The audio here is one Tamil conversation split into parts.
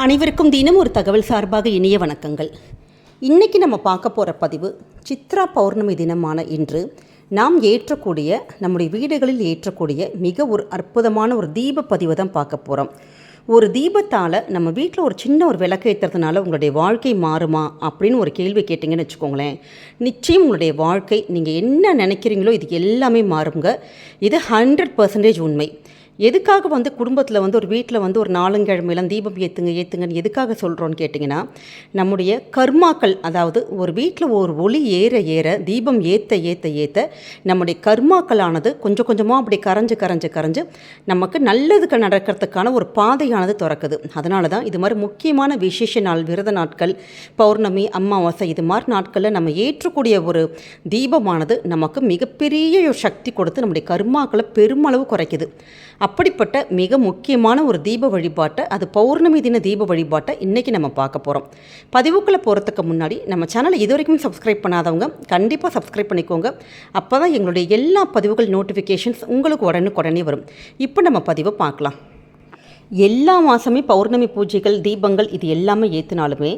அனைவருக்கும் தினம் ஒரு தகவல் சார்பாக இனிய வணக்கங்கள். இன்றைக்கி நம்ம பார்க்க போகிற பதிவு சித்ரா பௌர்ணமி தினமான இன்று நாம் ஏற்றக்கூடிய நம்முடைய வீடுகளில் ஏற்றக்கூடிய மிக ஒரு அற்புதமான ஒரு தீப பதிவை தான் பார்க்க போகிறோம் ஒரு தீபத்தால் நம்ம வீட்டில் ஒரு சின்ன ஒரு விளக்கு ஏற்றுறதுனால உங்களுடைய வாழ்க்கை மாறுமா அப்படின்னு ஒரு கேள்வி கேட்டிங்கன்னு வச்சுக்கோங்களேன். நிச்சயம் உங்களுடைய வாழ்க்கை நீங்கள் என்ன நினைக்கிறீங்களோ இது எல்லாமே மாறுங்க. இது ஹண்ட்ரட் பர்சன்டேஜ் உண்மை. எதுக்காக வந்து குடும்பத்தில் வந்து ஒரு வீட்டில் வந்து ஒரு நாலுங்கிழமையெல்லாம் தீபம் ஏற்றுங்க ஏற்றுங்கன்னு எதுக்காக சொல்கிறோன்னு கேட்டிங்கன்னா நம்முடைய கர்மாக்கள் அதாவது ஒரு வீட்டில் ஒரு ஒளி ஏற ஏற தீபம் ஏற்ற ஏற்ற ஏற்ற நம்முடைய கர்மாக்களானது கொஞ்சம் கொஞ்சமாக அப்படி கரைஞ்சு கரைஞ்சு கரைஞ்சு நமக்கு நல்லதுக்கு நடக்கிறதுக்கான ஒரு பாதையானது திறக்குது. அதனால தான் இது மாதிரி முக்கியமான விசேஷ நாள் விரத நாட்கள் பௌர்ணமி அமாவாசை இது மாதிரி நாட்களில் நம்ம ஏற்றக்கூடிய ஒரு தீபமானது நமக்கு மிகப்பெரிய ஒரு சக்தி கொடுத்து நம்முடைய கர்மாக்களை பெருமளவு குறைக்குது. அப்படிப்பட்ட மிக முக்கியமான ஒரு தீப வழிபாட்டை அது பௌர்ணமி தின தீப வழிபாட்டை இன்றைக்கி நம்ம பார்க்க போகிறோம் பதிவுக்குள்ளே போகிறதுக்கு முன்னாடி நம்ம சேனலை இது வரைக்கும் சப்ஸ்கிரைப் பண்ணாதவங்க கண்டிப்பாக சப்ஸ்கிரைப் பண்ணிக்கோங்க. அப்போ தான் எங்களுடைய எல்லா பதிவுகள் நோட்டிஃபிகேஷன்ஸ் உங்களுக்கு உடனுக்குடனே வரும். இப்போ நம்ம பதிவை பார்க்கலாம். எல்லா மாதமே பௌர்ணமி பூஜைகள் தீபங்கள் இது எல்லாமே ஏற்றினாலுமே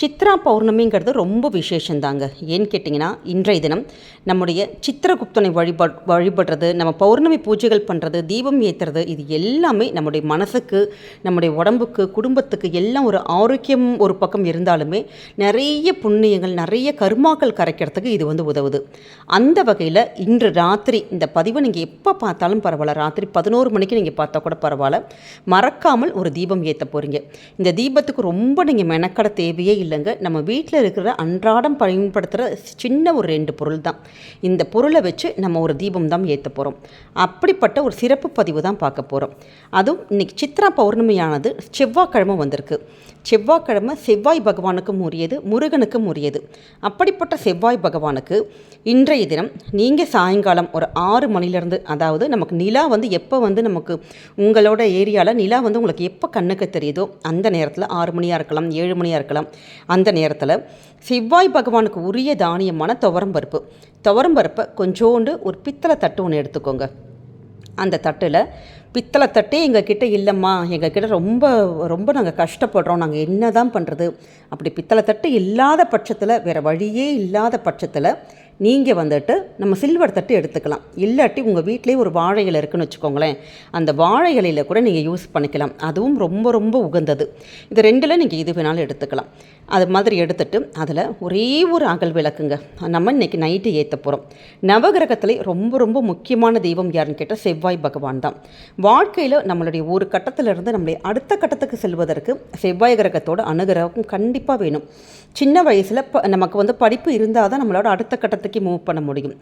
சித்ரா பௌர்ணமிங்கிறது ரொம்ப விசேஷந்தாங்க. ஏன்னு கேட்டிங்கன்னா இன்றைய தினம் நம்முடைய சித்திரகுப்தனை வழிபட் வழிபடுறது நம்ம பௌர்ணமி பூஜைகள் பண்ணுறது தீபம் ஏற்றுறது இது எல்லாமே நம்முடைய மனசுக்கு நம்முடைய உடம்புக்கு குடும்பத்துக்கு எல்லாம் ஒரு ஆரோக்கியம் ஒரு பக்கம் இருந்தாலுமே நிறைய புண்ணியங்கள் நிறைய கருமாக்கள் கரைக்கிறதுக்கு இது வந்து உதவுது. அந்த வகையில் இன்று ராத்திரி இந்த பதிவை நீங்கள் எப்போ பார்த்தாலும் பரவாயில்ல. ராத்திரி பதினோரு மணிக்கு நீங்கள் பார்த்தா கூட பரவாயில்ல. மறக்காமல் ஒரு தீபம் ஏற்ற போகிறீங்க இந்த தீபத்துக்கு ரொம்ப நீங்கள் மெனக்கட தேவையே இல்லைங்க. நம்ம வீட்டில் இருக்கிற அன்றாடம் பயன்படுத்துகிற சின்ன ஒரு ரெண்டு பொருள் தான். இந்த பொருளை வச்சு நம்ம ஒரு தீபம் தான் ஏற்ற போகிறோம் அப்படிப்பட்ட ஒரு சிறப்பு பதிவு தான் பார்க்க போகிறோம் அதுவும் இன்றைக்கி சித்ரா பௌர்ணமியானது செவ்வாய்க்கிழமை வந்திருக்கு. செவ்வாய்க்கிழமை செவ்வாய் பகவானுக்கும் உரியது முருகனுக்கும் உரியது அப்படிப்பட்ட செவ்வாய் பகவானுக்கு இன்றைய தினம் நீங்கள் சாயங்காலம் ஒரு ஆறு மணிலேருந்து அதாவது நமக்கு நிலா வந்து எப்போ வந்து நமக்கு உங்களோட ஏரியாவில் நிலா வந்து உங்களுக்கு எப்போ கண்ணுக்கு தெரியுதோ அந்த நேரத்தில் ஆறு மணியாக இருக்கலாம் ஏழு மணியாக இருக்கலாம் அந்த நேரத்தில் செவ்வாய் பகவானுக்கு உரிய தானியமான துவரம்பருப்பு துவரம்பருப்பை கொஞ்சோண்டு ஒரு பித்தளை தட்டு ஒன்று எடுத்துக்கோங்க. அந்த தட்டில் பித்தளை தட்டே எங்கள் கிட்டே இல்லைம்மா. எங்கள் கிட்ட ரொம்ப ரொம்ப நாங்கள் கஷ்டப்படுறோம். நாங்கள் என்ன தான் பண்ணுறது அப்படி பித்தளை தட்டு இல்லாத பட்சத்தில் வேறு வழியே இல்லாத பட்சத்தில் நீங்கள் வந்துட்டு நம்ம சில்வர் தட்டு எடுத்துக்கலாம். இல்லாட்டி உங்கள் வீட்டிலே ஒரு வாழை இலை இருக்குன்னு வச்சுக்கோங்களேன். அந்த வாழை இலையில் கூட நீங்கள் யூஸ் பண்ணிக்கலாம். அதுவும் ரொம்ப ரொம்ப உகந்தது. இது ரெண்டில் நீங்கள் இது வேணாலும் எடுத்துக்கலாம். அது மாதிரி எடுத்துட்டு அதில் ஒரே ஒரு அகல் விளக்குங்க. நம்ம இன்றைக்கி நைட்டு ஏற்ற போகிறோம் நவகிரகத்திலே ரொம்ப ரொம்ப முக்கியமான தெய்வம் யாருன்னு கேட்டால் செவ்வாய் பகவான் தான். வாழ்க்கையில் நம்மளுடைய ஒரு கட்டத்திலிருந்து நம்மளுடைய அடுத்த கட்டத்துக்கு செல்வதற்கு செவ்வாய் கிரகத்தோட அனுகிரகம் கண்டிப்பாக வேணும். சின்ன வயசில் நமக்கு வந்து படிப்பு இருந்தால் தான் நம்மளோட அடுத்த கட்டத்துக்கு மூவ் பண்ண முடியும்.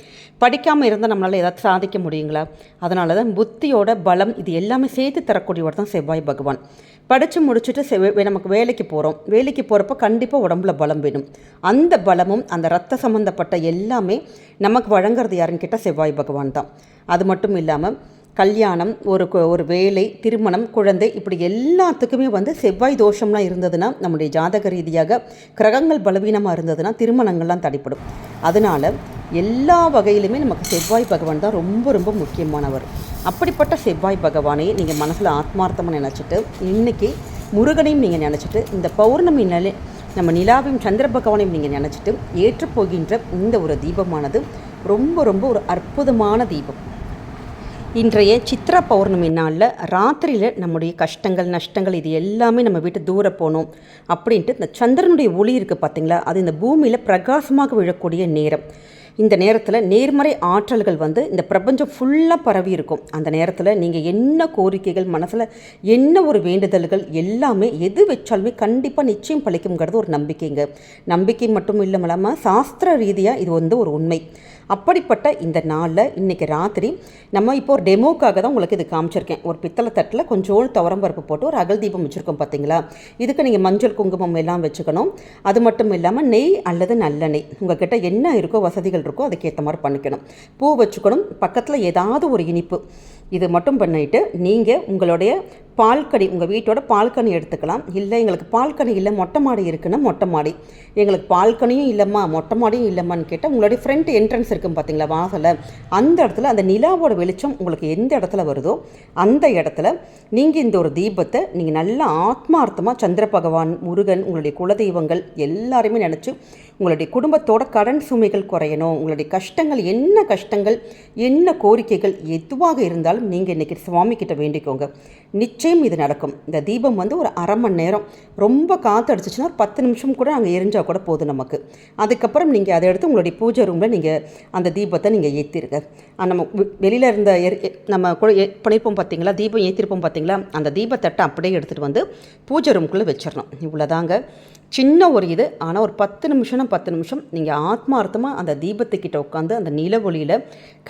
படிக்காமல் இருந்தால் நம்மளால் ஏதாவது சாதிக்க முடியுங்களா? அதனால தான் புத்தியோட பலம் இது எல்லாமே சேர்த்து தரக்கூடியவர் தான் செவ்வாய் பகவான். படித்து முடிச்சுட்டு செவ் நமக்கு வேலைக்கு போகிறோம் வேலைக்கு போகிறப்ப கண்டிப்பாக உடம்புல பலம் வேணும். அந்த பலமும் அந்த ரத்த சம்மந்தப்பட்ட எல்லாமே நமக்கு வழங்குறது யாருன்னு கேட்டால் செவ்வாய் பகவான் தான். அது மட்டும் இல்லாமல் கல்யாணம் ஒரு ஒரு வேலை திருமணம் குழந்தை இப்படி எல்லாத்துக்குமே வந்து செவ்வாய் தோஷம்லாம் இருந்ததுன்னா நம்முடைய ஜாதக ரீதியாக கிரகங்கள் பலவீனமாக இருந்ததுன்னா திருமணங்கள்லாம் தடைப்படும் அதனால் எல்லா வகையிலுமே நமக்கு செவ்வாய் பகவான் தான் ரொம்ப ரொம்ப முக்கியமானவர். அப்படிப்பட்ட செவ்வாய் பகவானை நீங்கள் மனசில் ஆத்மார்த்தமாக நினச்சிட்டு இன்றைக்கி முருகனையும் நீங்கள் நினச்சிட்டு இந்த பௌர்ணமி நிலை நம்ம நிலாவையும் சந்திர பகவானையும் நீங்கள் நினச்சிட்டு ஏற்றுப்போகின்ற இந்த ஒரு தீபமானது ரொம்ப ரொம்ப ஒரு அற்புதமான தீபம். இன்றைய சித்ரா பௌர்ணமி நாளில் ராத்திரியில் நம்முடைய கஷ்டங்கள் நஷ்டங்கள் இது எல்லாமே நம்ம வீட்டு தூர போகணும் அப்படின்ட்டு இந்த சந்திரனுடைய ஒளி இருக்குது பார்த்தீங்களா அது இந்த பூமியில் பிரகாசமாக விழக்கூடிய நேரம். இந்த நேரத்தில் நேர்மறை ஆற்றல்கள் வந்து இந்த பிரபஞ்சம் ஃபுல்லாக பரவி இருக்கும். அந்த நேரத்தில் நீங்கள் என்ன கோரிக்கைகள் மனசில் என்ன ஒரு வேண்டுதல்கள் எல்லாமே எது வச்சாலுமே கண்டிப்பாக நிச்சயம் பழிக்குங்கிறது ஒரு நம்பிக்கைங்க. நம்பிக்கை மட்டும் இல்லாமல் சாஸ்திர ரீதியாக இது வந்து ஒரு உண்மை. அப்படிப்பட்ட இந்த நாளில் இன்றைக்கி ராத்திரி நம்ம இப்போ ஒரு டெமோக்காக தான் உங்களுக்கு இது காமிச்சிருக்கேன். ஒரு பித்தளை தட்டில் கொஞ்சோண்டு துவரம்பருப்பு போட்டு ஒரு அகல் தீபம் வச்சுருக்கோம் பார்த்தீங்களா இதுக்கு நீங்கள் மஞ்சள் குங்குமம் எல்லாம் வச்சுக்கணும். அது மட்டும் இல்லாமல் நெய் அல்லது நல்லெண்ணெய். கிட்டே என்ன இருக்கோ வசதிகள் இருக்கோ அதுக்கேற்ற மாதிரி பண்ணிக்கணும். பூ வச்சுக்கணும். பக்கத்தில் ஏதாவது ஒரு இனிப்பு. இது மட்டும் பண்ணிட்டு நீங்கள் உங்களுடைய பால்கனி உங்கள் வீட்டோட பால்கனி எடுத்துக்கலாம். இல்லை எங்களுக்கு பால்கனி இல்லை மொட்டை மாடி இருக்குன்னா மொட்டை மாடி. எங்களுக்கு பால்கனியும் இல்லைம்மா மொட்டை மாடியும் இல்லைம்மான்னு கேட்டால் உங்களுடைய ஃப்ரண்ட் என்ட்ரன்ஸ் இருக்கும் பார்த்தீங்களா வாசலை அந்த இடத்துல அந்த நிலாவோட வெளிச்சம் உங்களுக்கு எந்த இடத்துல வருதோ அந்த இடத்துல நீங்கள் இந்த ஒரு தீபத்தை நீங்கள் நல்லா ஆத்மார்த்தமாக சந்திர பகவான் முருகன் உங்களுடைய குலதெய்வங்கள் எல்லாருமே நினச்சி உங்களுடைய குடும்பத்தோட கடன் சுமைகள் குறையணும். உங்களுடைய கஷ்டங்கள் என்ன கஷ்டங்கள் என்ன கோரிக்கைகள் எதுவாக இருந்தாலும் நீங்கள் இன்றைக்கி சுவாமி கிட்ட வேண்டிக்கோங்க. நிச்சயம் இது நடக்கும். இந்த தீபம் வந்து ஒரு அரை மணி நேரம். ரொம்ப காற்று அடிச்சிச்சுன்னா ஒரு பத்து நிமிஷம் கூட அங்கே எரிஞ்சால் கூட போதும் நமக்கு. அதுக்கப்புறம் நீங்கள் அதை எடுத்து உங்களுடைய பூஜை ரூமில் நீங்கள் அந்த தீபத்தை நீங்கள் ஏற்றிருங்க நம்ம வெளியில் இருந்த எரி நம்ம கூட பண்ணியிருப்போம் பார்த்தீங்களா தீபம் ஏற்றிருப்போம் பார்த்தீங்களா அந்த தீபத்தட்டை அப்படியே எடுத்துகிட்டு வந்து பூஜை ரூம்குள்ளே வச்சிடணும். இவ்வளோதாங்க சின்ன ஒரு இது ஆனால் ஒரு பத்து நிமிஷம்னா பத்து நிமிஷம். நீங்கள் ஆத்மார்த்தமாக அந்த தீபத்துக்கிட்ட உட்காந்து அந்த நில ஒளியில்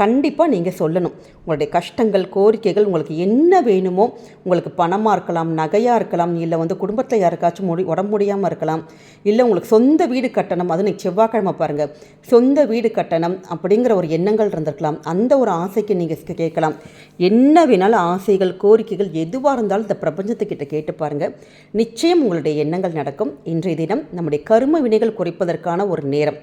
கண்டிப்பாக நீங்கள் சொல்லணும். உங்களுடைய கஷ்டங்கள் கோரிக்கைகள் உங்களுக்கு என்ன வேணுமோ உங்களுக்கு பணமாக இருக்கலாம் நகையாக இருக்கலாம் இல்லை வந்து குடும்பத்தில் யாருக்காச்சும் முடி உடம்பு முடியாமல் இருக்கலாம் இல்லை உங்களுக்கு சொந்த வீடு கட்டணம் அது நீங்கள் செவ்வாய்க்கிழமை பாருங்கள் சொந்த வீடு கட்டணம் அப்படிங்கிற ஒரு எண்ணங்கள் இருந்திருக்கலாம். அந்த ஒரு ஆசைக்கு நீங்கள் கேட்கலாம். என்ன வேணாலும் ஆசைகள் கோரிக்கைகள் எதுவாக இருந்தாலும் இந்த பிரபஞ்சத்துக்கிட்ட கேட்டு பாருங்கள் நிச்சயம் உங்களுடைய எண்ணங்கள் நடக்கும். இன்று இன்றைய தினம் நம்முடைய கரும வினைகள் குறைப்பதற்கான ஒரு நேரம்.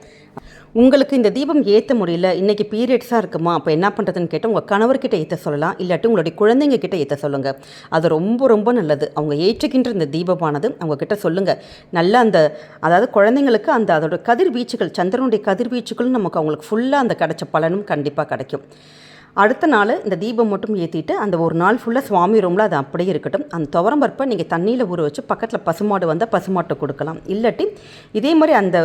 உங்களுக்கு இந்த தீபம் ஏற்ற முடியல இன்றைக்கி பீரியட்ஸாக இருக்குமா அப்போ என்ன பண்ணுறதுன்னு கேட்டால் உங்கள் கணவர்கிட்ட ஏற்ற சொல்லலாம் இல்லாட்டி உங்களுடைய குழந்தைங்க கிட்ட ஏற்ற சொல்லுங்கள் அது ரொம்ப ரொம்ப நல்லது. அவங்க ஏற்றுக்கின்ற இந்த தீபமானது அவங்க கிட்ட சொல்லுங்கள் நல்லா அந்த அதாவது குழந்தைங்களுக்கு அந்த அதோட கதிர்வீச்சுகள் சந்திரனுடைய கதிர்வீச்சுகளும் நமக்கு அவங்களுக்கு ஃபுல்லாக அந்த கிடைச்ச பலனும் கண்டிப்பாக கிடைக்கும். அடுத்த நாள் இந்த தீபம் மட்டும் ஏற்றிட்டு அந்த ஒரு நாள் ஃபுல்லாக சுவாமி ரூமில் அது அப்படியே இருக்கட்டும். அந்த துவரம்பருப்பை நீங்கள் தண்ணியில் ஊற வச்சு பக்கத்தில் பசுமாடு வந்தால் பசுமாட்டை கொடுக்கலாம். இல்லாட்டி இதே மாதிரி அந்த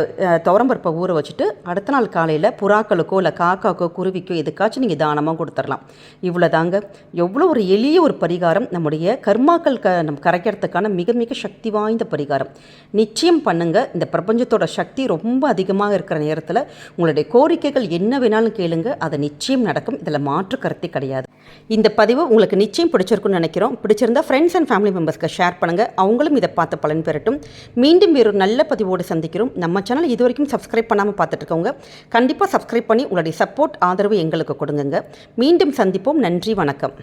துவரம்பருப்பை ஊற வச்சுட்டு அடுத்த நாள் காலையில் புறாக்களுக்கோ இல்லை காக்காக்கோ குருவிக்கோ எதுக்காச்சும் நீங்கள் தானமாக கொடுத்துடலாம். இவ்வளோதாங்க எவ்வளோ ஒரு எளிய ஒரு பரிகாரம். நம்முடைய கர்மாக்கள் க நம்ம கரைக்கிறதுக்கான மிக மிக சக்தி வாய்ந்த பரிகாரம். நிச்சயம் பண்ணுங்கள் இந்த பிரபஞ்சத்தோட சக்தி ரொம்ப அதிகமாக இருக்கிற நேரத்தில் உங்களுடைய கோரிக்கைகள் என்ன வேணாலும் கேளுங்க. அதை நிச்சயம் நடக்கும். இதில் மாற்று கருத்தே கிடையாது. இந்த பதிவு உங்களுக்கு நிச்சயம் பிடிச்சிருக்குன்னு நினைக்கிறோம். பிடிச்சிருந்தா ஃப்ரெண்ட்ஸ் அண்ட் ஃபேமிலி மெம்பர்ஸ்க்கு ஷேர் பண்ணுங்கள் அவங்களும் இதை பார்த்து பலன் பெறட்டும். மீண்டும் வேறு நல்ல பதிவோடு சந்திக்கிறோம். நம்ம சேனல் இது வரைக்கும் சப்ஸ்கிரைப் பண்ணாமல் பார்த்துட்டு இருக்கவங்க கண்டிப்பாக சப்ஸ்கிரைப் பண்ணி உங்களுடைய சப்போர்ட் ஆதரவு எங்களுக்கு கொடுங்க மீண்டும் சந்திப்போம். நன்றி வணக்கம்.